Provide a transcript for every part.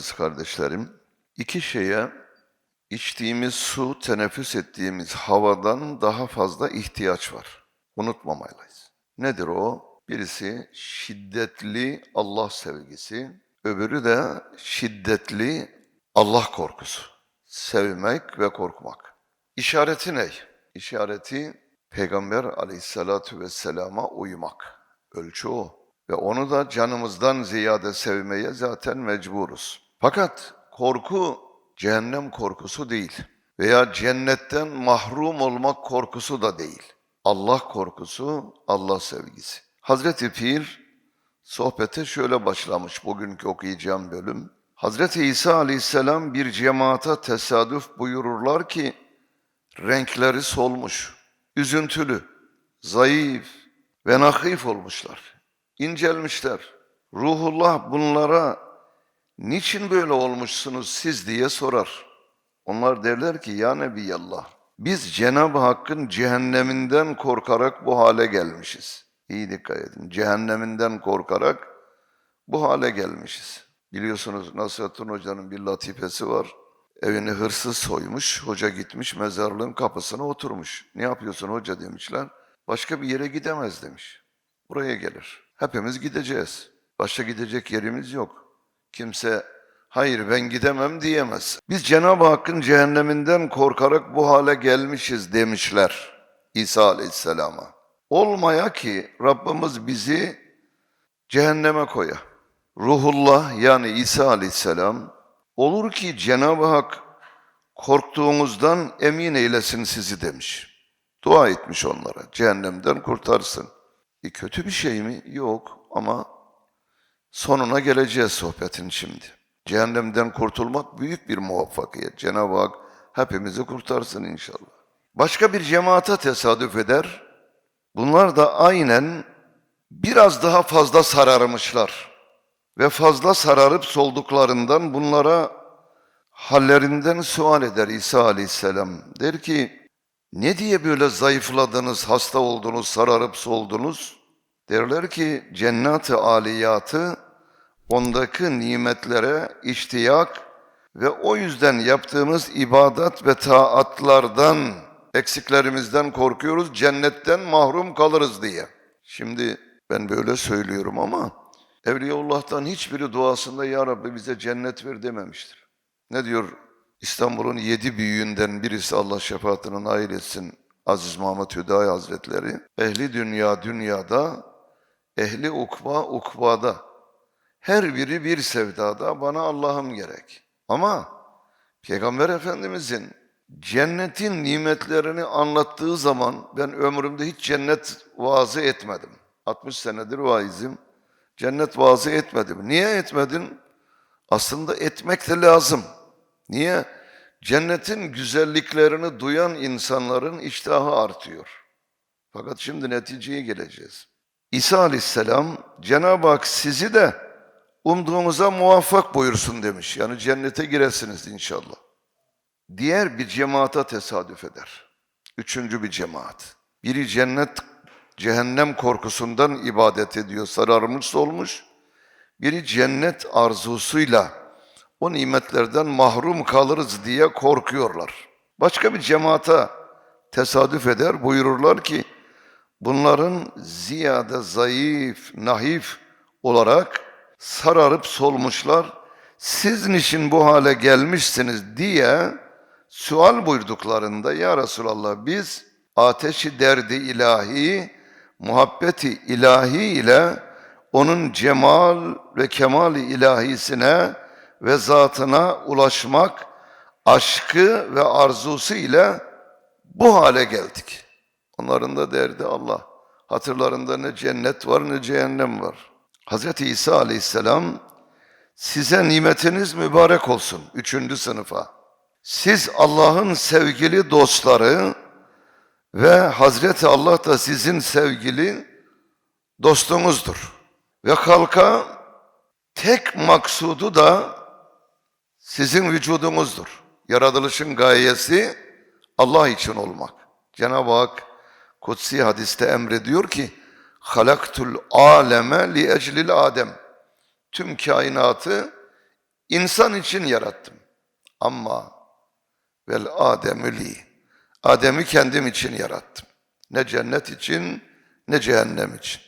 Aziz kardeşlerim, iki şeye içtiğimiz su, teneffüs ettiğimiz havadan daha fazla ihtiyaç var. Unutmamalıyız. Nedir o? Birisi şiddetli Allah sevgisi, öbürü de şiddetli Allah korkusu. Sevmek ve korkmak. İşareti ne? İşareti Peygamber aleyhissalatu vesselama uymak. Ölçü o. Ve onu da canımızdan ziyade sevmeye zaten mecburuz. Fakat korku cehennem korkusu değil. Veya cennetten mahrum olmak korkusu da değil. Allah korkusu, Allah sevgisi. Hazreti Pir sohbete şöyle başlamış bugünkü okuyacağım bölüm. Hazreti İsa aleyhisselam bir cemaata tesadüf buyururlar ki renkleri solmuş, üzüntülü, zayıf ve nakif olmuşlar. incelmişler. Ruhullah bunlara niçin böyle olmuşsunuz siz diye sorar. Onlar derler ki ya Nebiyallah biz Cenab-ı Hakk'ın cehenneminden korkarak bu hale gelmişiz. İyi dikkat edin. Cehenneminden korkarak bu hale gelmişiz. Biliyorsunuz Nasrettin Hoca'nın bir latifesi var. Evini hırsız soymuş, hoca gitmiş mezarlığın kapısına oturmuş. Ne yapıyorsun hoca demişler. Başka bir yere gidemez demiş. Buraya gelir. Hepimiz gideceğiz. Başka gidecek yerimiz yok. Kimse hayır ben gidemem diyemez. Biz Cenab-ı Hakk'ın cehenneminden korkarak bu hale gelmişiz demişler İsa Aleyhisselam'a. Olmaya ki Rabbimiz bizi cehenneme koya. Ruhullah yani İsa Aleyhisselam olur ki Cenab-ı Hak korktuğunuzdan emin eylesin sizi demiş. Dua etmiş onlara cehennemden kurtarsın. E kötü bir şey mi? Yok ama sonuna geleceğiz sohbetin şimdi. Cehennemden kurtulmak büyük bir muvaffakiyet. Cenab-ı Hak hepimizi kurtarsın inşallah. Başka bir cemaate tesadüf eder. Bunlar da aynen biraz daha fazla sararmışlar. Ve fazla sararıp solduklarından bunlara hallerinden sual eder İsa Aleyhisselam. Der ki, ne diye böyle zayıfladınız, hasta oldunuz, sararıp soldunuz? Derler ki cennet-i aliyatı ondaki nimetlere iştiyak ve o yüzden yaptığımız ibadet ve taatlardan, eksiklerimizden korkuyoruz, cennetten mahrum kalırız diye. Şimdi ben böyle söylüyorum ama Evliyaullah'tan hiçbiri duasında Ya Rabbi bize cennet ver dememiştir. Ne diyor İstanbul'un yedi büyüğünden birisi Allah şefaatine nail etsin Aziz Muhammed Hüdayi Hazretleri. Ehli dünya dünyada, ehli ukba ukbada. Her biri bir sevdada bana Allah'ım gerek. Ama Peygamber Efendimizin cennetin nimetlerini anlattığı zaman ben ömrümde hiç cennet vaazı etmedim. 60 senedir vaizim. Cennet vaazı etmedim. Niye etmedin? Aslında etmek de lazım. Niye? Cennetin güzelliklerini duyan insanların iştahı artıyor. Fakat şimdi neticeye geleceğiz. İsa aleyhisselam Cenab-ı Hak sizi de umduğunuza muvaffak buyursun demiş. Yani cennete giresiniz inşallah. Diğer bir cemaata tesadüf eder. Üçüncü bir cemaat. Biri cennet, cehennem korkusundan ibadet ediyor, sararmış olmuş. Biri cennet arzusuyla o nimetlerden mahrum kalırız diye korkuyorlar. Başka bir cemaata tesadüf eder buyururlar ki bunların ziyade zayıf, nahif olarak sararıp solmuşlar. Siz niçin bu hale gelmişsiniz diye sual buyurduklarında ya Resulallah biz ateşi derdi ilahi, muhabbeti ilahi ile onun cemal ve kemali ilahisine ve zatına ulaşmak aşkı ve arzusu ile bu hale geldik. Onların derdi Allah. Hatırlarında ne cennet var ne cehennem var. Hz. İsa aleyhisselam size nimetiniz mübarek olsun. Üçüncü sınıfa. Siz Allah'ın sevgili dostları ve Hazreti Allah da sizin sevgili dostunuzdur. Ve halka tek maksudu da sizin vücudunuzdur. Yaratılışın gayesi Allah için olmak. Cenab-ı Hak kutsi hadiste emrediyor ki halaktul aleme li eclil adem. Tüm kainatı İnsan için yarattım. Ama vel Ademü Adem'i kendim için yarattım. Ne cennet için ne cehennem için.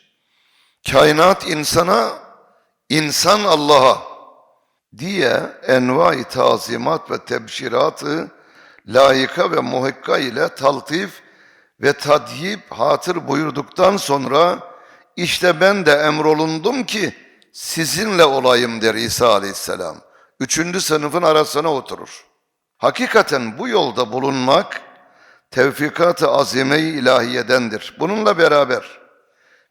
Kainat insana, insan Allah'a diye envai tazimat ve tebşiratı layıka ve muhekka ile taltif ve tadyip hatır buyurduktan sonra işte ben de emrolundum ki sizinle olayım der İsa aleyhisselam. Üçüncü sınıfın arasına oturur. Hakikaten bu yolda bulunmak tevfikat-ı azime-i ilahiyedendir. Bununla beraber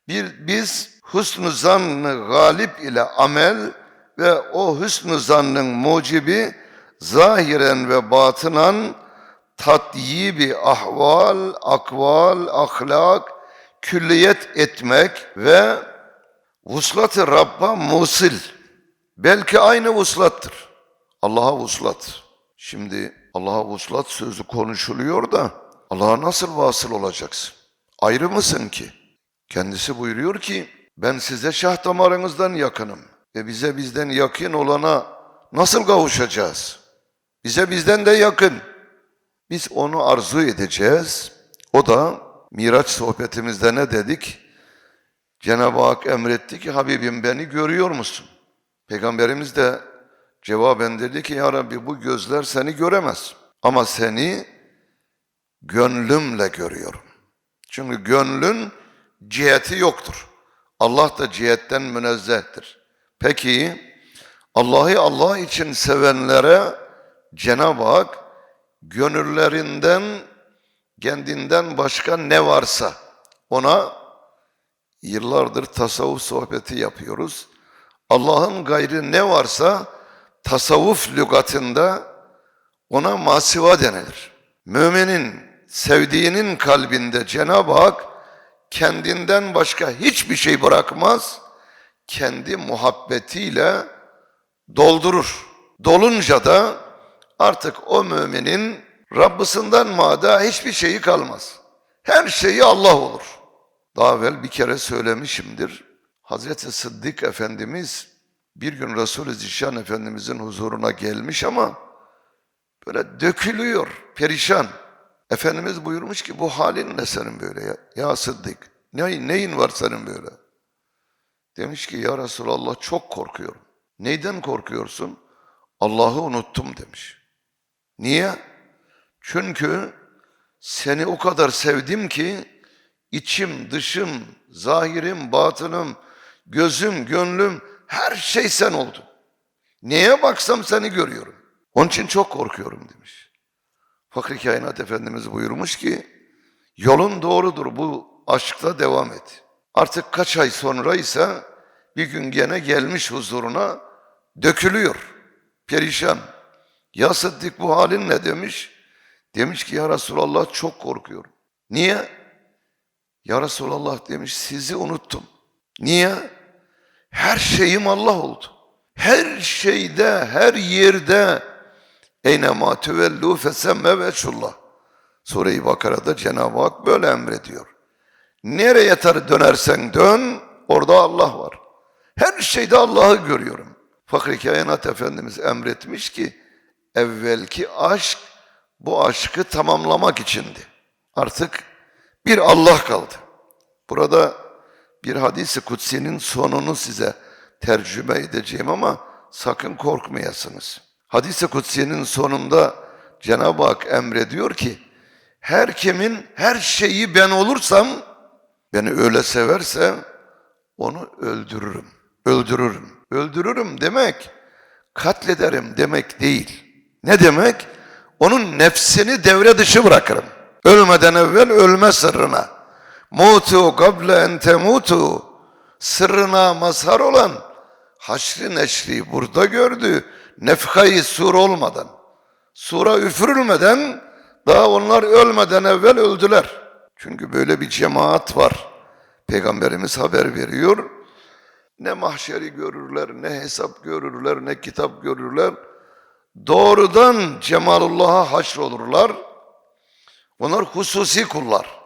bir biz husn-ı zannı galip ile amel ve o hüsn-ü zannın mucibi zahiren ve batınan tatyibi ahval, akval, ahlak, külliyet etmek ve vuslat-ı Rabb'a musil. Belki aynı vuslattır. Allah'a vuslat. Şimdi Allah'a vuslat sözü konuşuluyor da Allah'a nasıl vasıl olacaksın? Ayrı mısın ki? Kendisi buyuruyor ki ben size şah damarınızdan yakınım. Ve bize bizden yakın olana nasıl kavuşacağız? Bize bizden de yakın. Biz onu arzu edeceğiz. O da Miraç sohbetimizde ne dedik? Cenab-ı Hak emretti ki Habibim beni görüyor musun? Peygamberimiz de cevaben dedi ki Ya Rabbi bu gözler seni göremez. Ama seni gönlümle görüyorum. Çünkü gönlün ciheti yoktur. Allah da cihetten münezzehtir. Peki Allah'ı Allah için sevenlere Cenab-ı Hak gönüllerinden kendinden başka ne varsa ona yıllardır tasavvuf sohbeti yapıyoruz. Allah'ın gayrı ne varsa tasavvuf lügatında ona masiva denilir. Müminin sevdiğinin kalbinde Cenab-ı Hak kendinden başka hiçbir şey bırakmaz. Kendi muhabbetiyle doldurur. Dolunca da artık o müminin Rabbisinden mada hiçbir şeyi kalmaz. Her şeyi Allah olur. Daha evvel bir kere söylemişimdir. Hazreti Sıddık Efendimiz bir gün Resul-i Zişan Efendimizin huzuruna gelmiş ama böyle dökülüyor, perişan. Efendimiz buyurmuş ki bu halin ne senin böyle ya, ya Sıddık? Ne, neyin var senin böyle? Demiş ki ya Resulallah çok korkuyorum. Neyden korkuyorsun? Allah'ı unuttum demiş. Niye? Çünkü seni o kadar sevdim ki içim, dışım, zahirim, batınım, gözüm, gönlüm her şey sen oldun. Neye baksam seni görüyorum. Onun için çok korkuyorum demiş. Fakri Kainat Efendimiz buyurmuş ki yolun doğrudur bu aşkla devam et. Artık kaç ay sonra ise bir gün gene gelmiş huzuruna dökülüyor. Perişan. Ya Sıddık bu halin ne demiş? Demiş ki ya Resulallah çok korkuyorum. Niye? Ya Resulallah demiş sizi unuttum. Niye? Her şeyim Allah oldu. Her şeyde, her yerde eynema tüvellu fesemme veçullah. Sure-i Bakara'da Cenab-ı Hak böyle emrediyor. Nereye tar dönersen dön, orada Allah var. Her şeyde Allah'ı görüyorum. Fakri Kainat Efendimiz emretmiş ki, evvelki aşk bu aşkı tamamlamak içindi. Artık bir Allah kaldı. Burada bir hadisi kutsinin sonunu size tercüme edeceğim ama sakın korkmayasınız. Hadisi kutsinin sonunda Cenab-ı Hak emrediyor ki her kimin her şeyi ben olursam beni öyle severse onu öldürürüm. Öldürürüm. Öldürürüm demek katlederim demek değil. Ne demek? Onun nefsini devre dışı bırakırım. Ölmeden evvel ölme sırrına. Mutu gable en temutu. Sırrına mazhar olan haşri neşri burada gördü. Nefkayı sur olmadan. Sura üfürülmeden daha onlar ölmeden evvel öldüler. Çünkü böyle bir cemaat var. Peygamberimiz haber veriyor. Ne mahşeri görürler, ne hesap görürler, ne kitap görürler. Doğrudan cemalullah'a haşrolurlar. Onlar hususi kullar.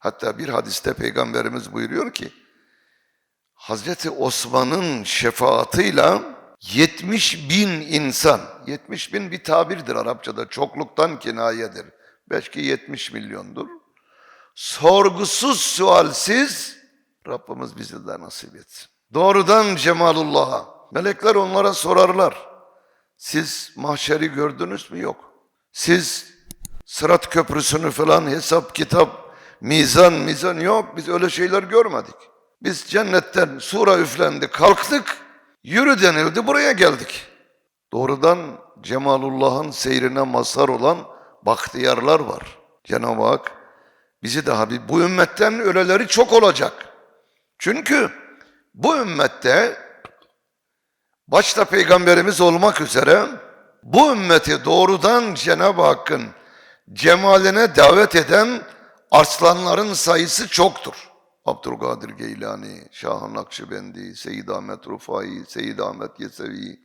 Hatta bir hadiste Peygamberimiz buyuruyor ki, Hazreti Osman'ın şefaatıyla 70 bin insan, 70 bin bir tabirdir Arapçada, çokluktan kinayedir. Belki 70 milyondur. Sorgusuz, sualsiz Rabbimiz bizi de nasip etsin. Doğrudan Cemalullah'a. Melekler onlara sorarlar. Siz mahşeri gördünüz mü? Yok. Siz Sırat Köprüsü'nü falan hesap, kitap, mizan, mizan yok. Biz öyle şeyler görmedik. Biz cennetten sura üflendi, kalktık, yürü denildi, buraya geldik. Doğrudan Cemalullah'ın seyrine mazhar olan bahtiyarlar var. Cenab-ı Hak bizi de Habib, bu ümmetten öleleri çok olacak. Çünkü bu ümmette başta peygamberimiz olmak üzere bu ümmeti doğrudan Cenab-ı Hakk'ın cemaline davet eden arslanların sayısı çoktur. Abdülkadir Geylani, Şah-ı Nakşibendi, Seyyid Ahmet Rufai, Seyyid Ahmet Yesevi,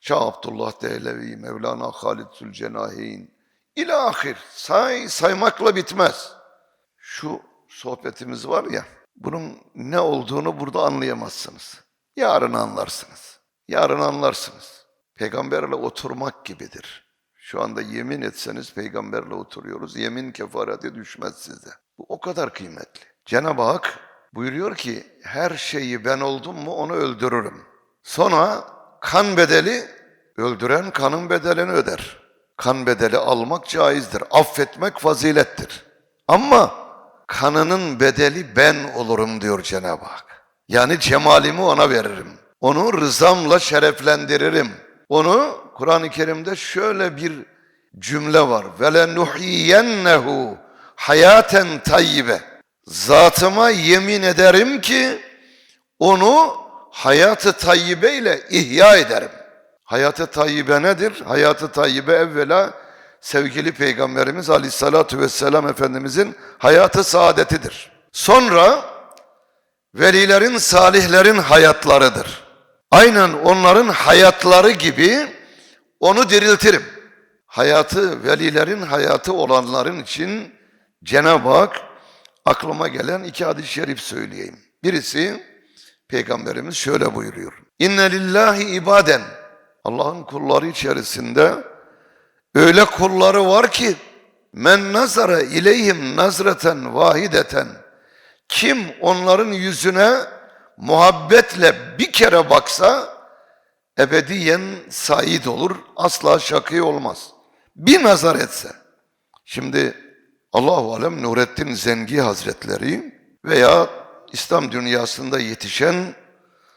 Şah Abdullah Dehlevi, Mevlana Halid Zülcenahin, ilahir say saymakla bitmez. Şu sohbetimiz var ya, bunun ne olduğunu burada anlayamazsınız. Yarın anlarsınız. Yarın anlarsınız. Peygamberle oturmak gibidir. Şu anda yemin etseniz peygamberle oturuyoruz. Yemin kefareti düşmez size. Bu o kadar kıymetli. Cenab-ı Hak buyuruyor ki her şeyi ben oldum mu onu öldürürüm. Sonra kan bedeli öldüren kanın bedelini öder. Kan bedeli almak caizdir. Affetmek fazilettir. Ama kanının bedeli ben olurum diyor Cenab-ı Hak. Yani cemalimi ona veririm. Onu rızamla şereflendiririm. Onu Kur'an-ı Kerim'de şöyle bir cümle var. Ve nuhiyennehu hayaten tayyibe. Zatıma yemin ederim ki onu hayatı tayyibe ile ihya ederim. Hayatı tayyibe nedir? Hayatı tayyibe evvela sevgili Peygamberimiz Aleyhisselatü Vesselam Efendimizin hayatı saadetidir. Sonra velilerin, salihlerin hayatlarıdır. Aynen onların hayatları gibi onu diriltirim. Hayatı, velilerin hayatı olanların için Cenab-ı Hak aklıma gelen iki hadis-i şerif söyleyeyim. Birisi Peygamberimiz şöyle buyuruyor. İnne lillahi ibaden. Allah'ın kulları içerisinde öyle kulları var ki men nazara ileyhim nazreten vahideten kim onların yüzüne muhabbetle bir kere baksa ebediyen said olur, asla şakî olmaz. Bir nazar etse. Şimdi Allahu alem Nurettin Zengi Hazretleri veya İslam dünyasında yetişen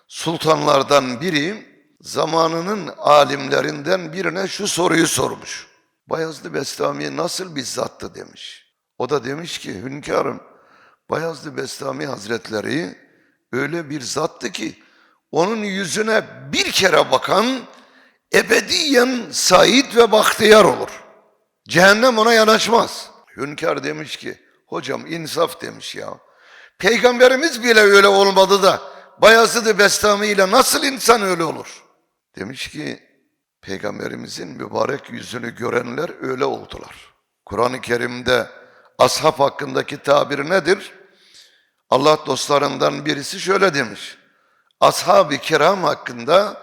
sultanlardan biri zamanının alimlerinden birine şu soruyu sormuş. Bayezid Bestami nasıl bir zattı demiş. O da demiş ki hünkârım Bayezid Bestami Hazretleri öyle bir zattı ki onun yüzüne bir kere bakan ebediyen said ve bahtiyar olur. Cehennem ona yanaşmaz. Hünkar demiş ki hocam insaf demiş ya. Peygamberimiz bile öyle olmadı da Bayezid Bestami ile nasıl insan öyle olur? Demiş ki Peygamberimizin mübarek yüzünü görenler öyle oldular. Kur'an-ı Kerim'de ashab hakkındaki tabir nedir? Allah dostlarından birisi şöyle demiş. Ashab-ı kiram hakkında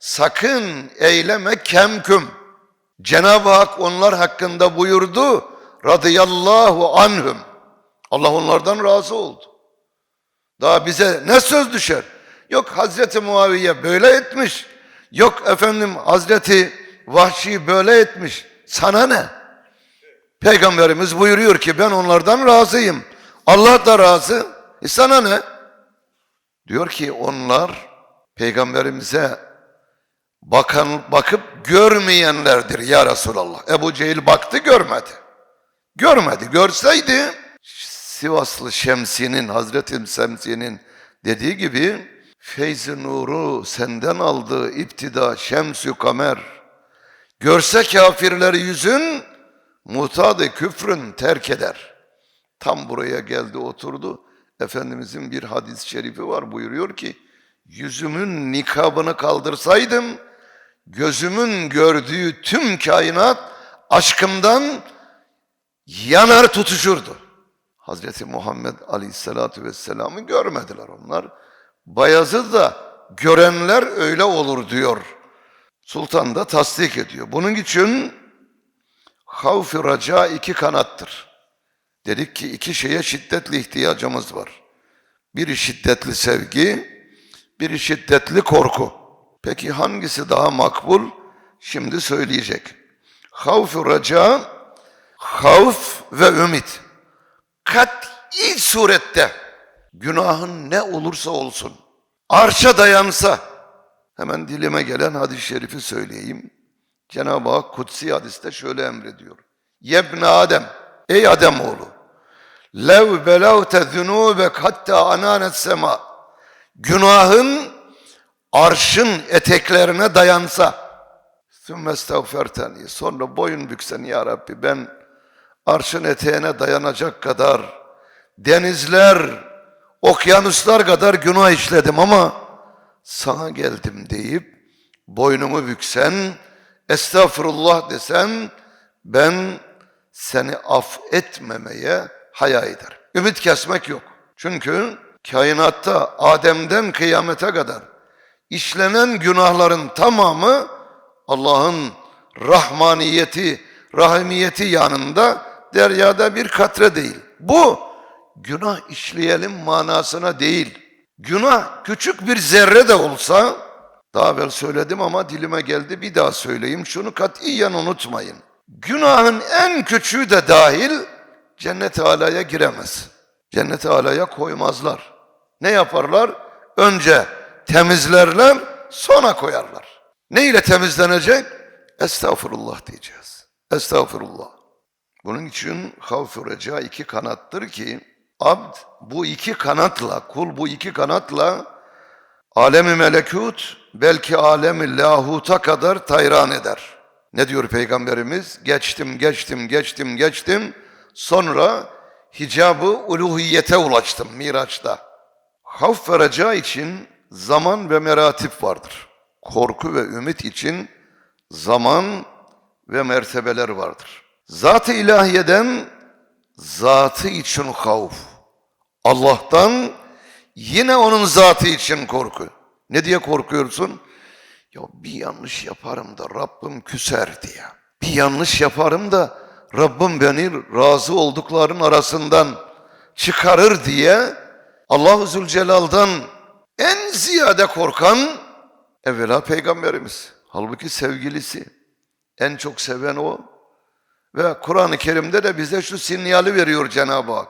sakın eyleme kemküm. Cenab-ı Hak onlar hakkında buyurdu. Radıyallahu anhum. Allah onlardan razı oldu. Daha bize ne söz düşer? Yok Hazreti Muaviye böyle etmiş. Yok efendim Hazreti Vahşi böyle etmiş. Sana ne? Peygamberimiz buyuruyor ki ben onlardan razıyım. Allah da razı. E sana ne? Diyor ki onlar peygamberimize bakan bakıp görmeyenlerdir ya Resulallah. Ebu Cehil baktı görmedi. Görmedi. Görseydi Sivaslı Şemsi'nin, Hazreti Şemsi'nin dediği gibi feyz nuru senden aldı iptida şemsü kamer. Görse kafirler yüzün mutadı küfrün terk eder. Tam buraya geldi oturdu. Efendimizin bir hadis-i şerifi var buyuruyor ki yüzümün nikabını kaldırsaydım gözümün gördüğü tüm kainat aşkımdan yanar tutuşurdu. Hazreti Muhammed Aleyhisselatü Vesselam'ı görmediler onlar. Bayazı da görenler öyle olur diyor Sultan da tasdik ediyor. Bunun için havf raca iki kanattır. Dedik ki iki şeye şiddetli ihtiyacımız var. Biri şiddetli sevgi, biri şiddetli korku. Peki hangisi daha makbul? Şimdi söyleyecek. Havf raca, havf ve ümit. Kat'i surette günahın ne olursa olsun, arşa dayansa, hemen dilime gelen hadis-i şerifi söyleyeyim. Cenab-ı Hak kutsi hadiste şöyle emrediyor. Yebne Adem, ey Adem oğlu, lev belavte zunubek hatta ananet sema, günahın arşın eteklerine dayansa, sümme estağferteni, sonra boyun büksen ya Rabbi ben arşın eteğine dayanacak kadar denizler, okyanuslar kadar günah işledim ama sana geldim deyip boynumu büksen, estağfurullah desen ben seni affetmemeye haya ederim. Ümit kesmek yok. Çünkü kainatta Adem'den kıyamete kadar işlenen günahların tamamı Allah'ın rahmaniyeti, rahimiyeti yanında deryada bir katre değil. Bu günah işleyelim manasına değil. Günah küçük bir zerre de olsa, daha evvel söyledim ama dilime geldi bir daha söyleyeyim. Şunu katiyen unutmayın. Günahın en küçüğü de dahil cennet alaya giremez. Cennet alaya koymazlar. Ne yaparlar? Önce temizlerler, sonra koyarlar. Ne ile temizlenecek? Estağfurullah diyeceğiz. Estağfurullah. Bunun için havf reca iki kanattır ki abd bu iki kanatla, kul bu iki kanatla alemi melekut belki alemi lahuta kadar tayran eder. Ne diyor Peygamberimiz? Geçtim, geçtim, geçtim, geçtim. Sonra hicabı uluhiyete ulaştım Miraç'ta. Havf ve reca için zaman ve meratip vardır. Korku ve ümit için zaman ve mertebeler vardır. Zat-ı ilahiyeden zatı için havf. Allah'tan yine onun zatı için korku. Ne diye korkuyorsun? Ya bir yanlış yaparım da Rabbim küser diye. Bir yanlış yaparım da Rabbim beni razı oldukların arasından çıkarır diye Allah-u Zülcelal'dan en ziyade korkan evvela Peygamberimiz. Halbuki sevgilisi. En çok seven o. Ve Kur'an-ı Kerim'de de bize şu sinyali veriyor Cenab-ı Hak.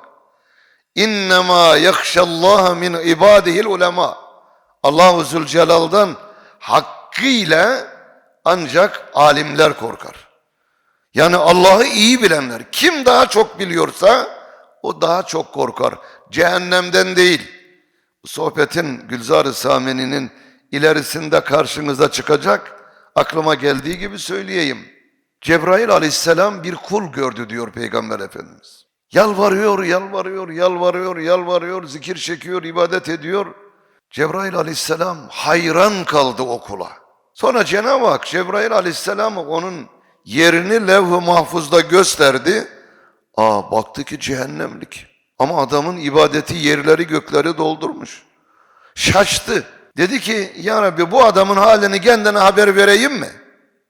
İnnemâ yakşallâhe min ibâdihil ulema. Allah-u Zülcelal'dan hakkıyla ancak alimler korkar. Yani Allah'ı iyi bilenler. Kim daha çok biliyorsa o daha çok korkar. Cehennemden değil. Bu sohbetin Gülzar-ı Sameni'nin ilerisinde karşınıza çıkacak. Aklıma geldiği gibi söyleyeyim. Cebrail aleyhisselam bir kul gördü diyor Peygamber Efendimiz. Yalvarıyor, yalvarıyor, yalvarıyor, yalvarıyor, zikir çekiyor, ibadet ediyor. Cebrail aleyhisselam hayran kaldı o kula. Sonra Cenab-ı Hak Cebrail aleyhisselam onun yerini levh-i mahfuzda gösterdi. Aa baktı ki cehennemlik. Ama adamın ibadeti yerleri gökleri doldurmuş. Şaştı. Dedi ki ya Rabbi bu adamın halini kendine haber vereyim mi?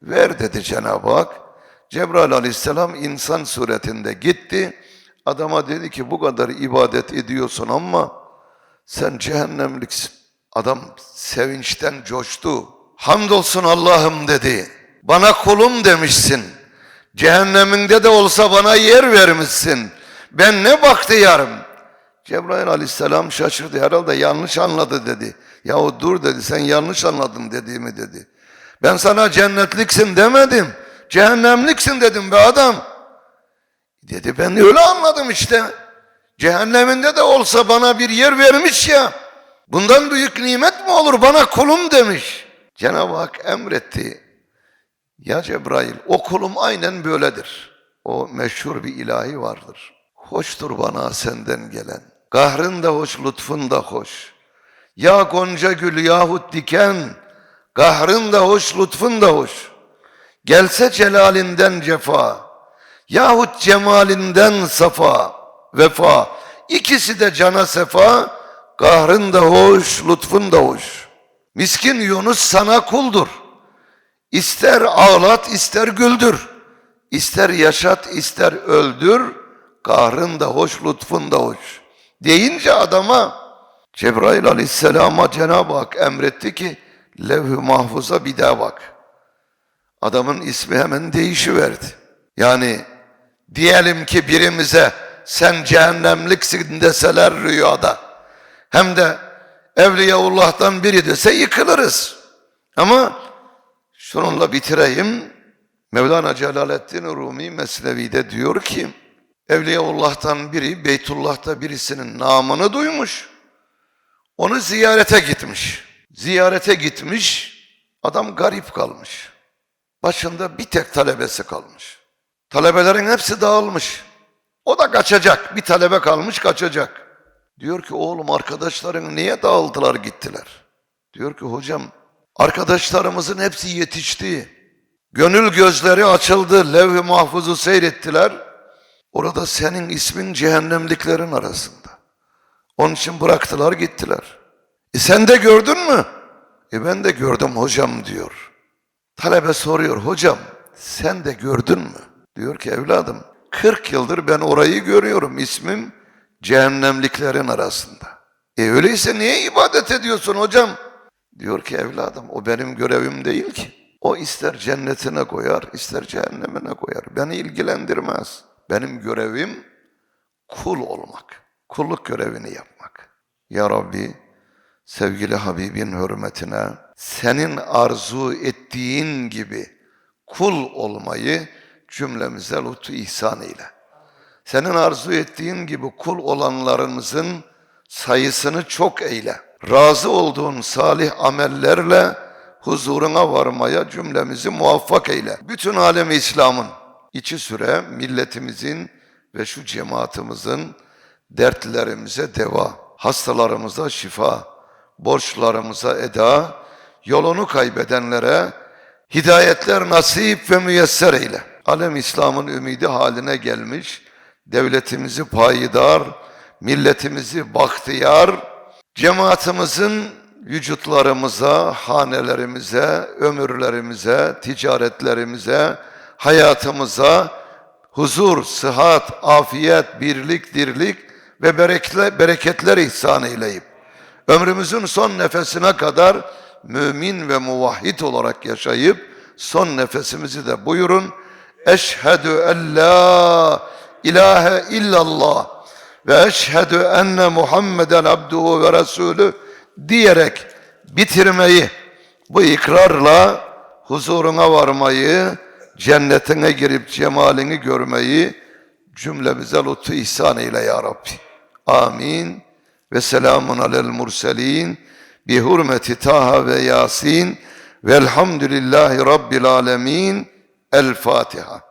Ver dedi Cenab-ı Hak. Cebrail aleyhisselam insan suretinde gitti. Adama dedi ki bu kadar ibadet ediyorsun ama sen cehennemliksin. Adam sevinçten coştu. Hamdolsun Allah'ım dedi. Bana kulum demişsin. Cehenneminde de olsa bana yer vermişsin. Ben ne bahtiyarım. Cebrail aleyhisselam şaşırdı. Herhalde yanlış anladı dedi. Yahu dur dedi sen yanlış anladın dediğimi dedi. Ben sana cennetliksin demedim. Cehennemliksin dedim be adam. Dedi ben öyle anladım işte. Cehenneminde de olsa bana bir yer vermiş ya. Bundan büyük nimet mi olur bana kulum demiş. Cenab-ı Hak emretti. Ya Cebrail o kulum aynen böyledir. O meşhur bir ilahi vardır. Hoştur bana senden gelen. Kahrın da hoş, lütfun da hoş. Ya gonca gül yahut diken, kahrın da hoş, lütfun da hoş. Gelse celalinden cefa, yahut cemalinden safa, vefa. İkisi de cana sefa, kahrın da hoş, lütfun da hoş. Miskin Yunus sana kuldur. İster ağlat, ister güldür. İster yaşat, ister öldür. Kahrın da hoş, lütfun da hoş. Deyince adama Cebrail aleyhisselama Cenab-ı Hak emretti ki levh-i mahfuza bir daha bak. Adamın ismi hemen değişiverdi. Yani diyelim ki birimize sen cehennemliksin deseler rüyada. Hem de Evliyaullah'tan biri dese yıkılırız. Ama şununla bitireyim. Mevlana Celaleddin Rumi Mesnevi'de diyor ki Evliyaullah'tan biri Beytullah'ta birisinin namını duymuş. Onu ziyarete gitmiş. Ziyarete gitmiş. Adam garip kalmış. Başında bir tek talebesi kalmış. Talebelerin hepsi dağılmış. O da kaçacak. Bir talebe kalmış kaçacak. Diyor ki oğlum arkadaşların niye dağıldılar gittiler? Diyor ki hocam arkadaşlarımızın hepsi yetişti. Gönül gözleri açıldı. Levh-i mahfuzu seyrettiler. Orada senin ismin cehennemliklerin arasında. Onun için bıraktılar gittiler. E sen de gördün mü? E ben de gördüm hocam diyor. Talebe soruyor hocam sen de gördün mü? Diyor ki evladım 40 yıldır ben orayı görüyorum ismim cehennemliklerin arasında. E öyleyse niye ibadet ediyorsun hocam? Diyor ki evladım o benim görevim değil ki. O ister cennetine koyar ister cehennemine koyar. Beni ilgilendirmez. Benim görevim kul olmak. Kulluk görevini yapmak. Ya Rabbi sevgili Habibin hürmetine senin arzu ettiğin gibi kul olmayı cümlemize lütfu ihsan eyle. Senin arzu ettiğin gibi kul olanlarımızın sayısını çok eyle. Razı olduğun salih amellerle huzuruna varmaya cümlemizi muvaffak eyle. Bütün alemi İslam'ın içi süre milletimizin ve şu cemaatimizin dertlerimize deva, hastalarımıza şifa, borçlarımıza eda, yolunu kaybedenlere hidayetler nasip ve müyesser eyle. Alem İslam'ın ümidi haline gelmiş, devletimizi payidar, milletimizi bahtiyar, cemaatimizin vücutlarımıza, hanelerimize, ömürlerimize, ticaretlerimize, hayatımıza huzur, sıhhat, afiyet, birlik, dirlik ve bereketler, bereketler ihsan eyleyip ömrümüzün son nefesine kadar mümin ve muvahhid olarak yaşayıp son nefesimizi de buyurun. Eşhedü en la ilahe illallah ve eşhedü enne Muhammeden abduhu ve resulü diyerek bitirmeyi, bu ikrarla huzuruna varmayı, cennetine girip cemalini görmeyi cümlemize lütfu ihsan eyle ya Rabbi. Amin. Ve selamun alel murselin bi hurmeti Taha ve Yasin velhamdülillahi rabbil alemin. El Fatiha.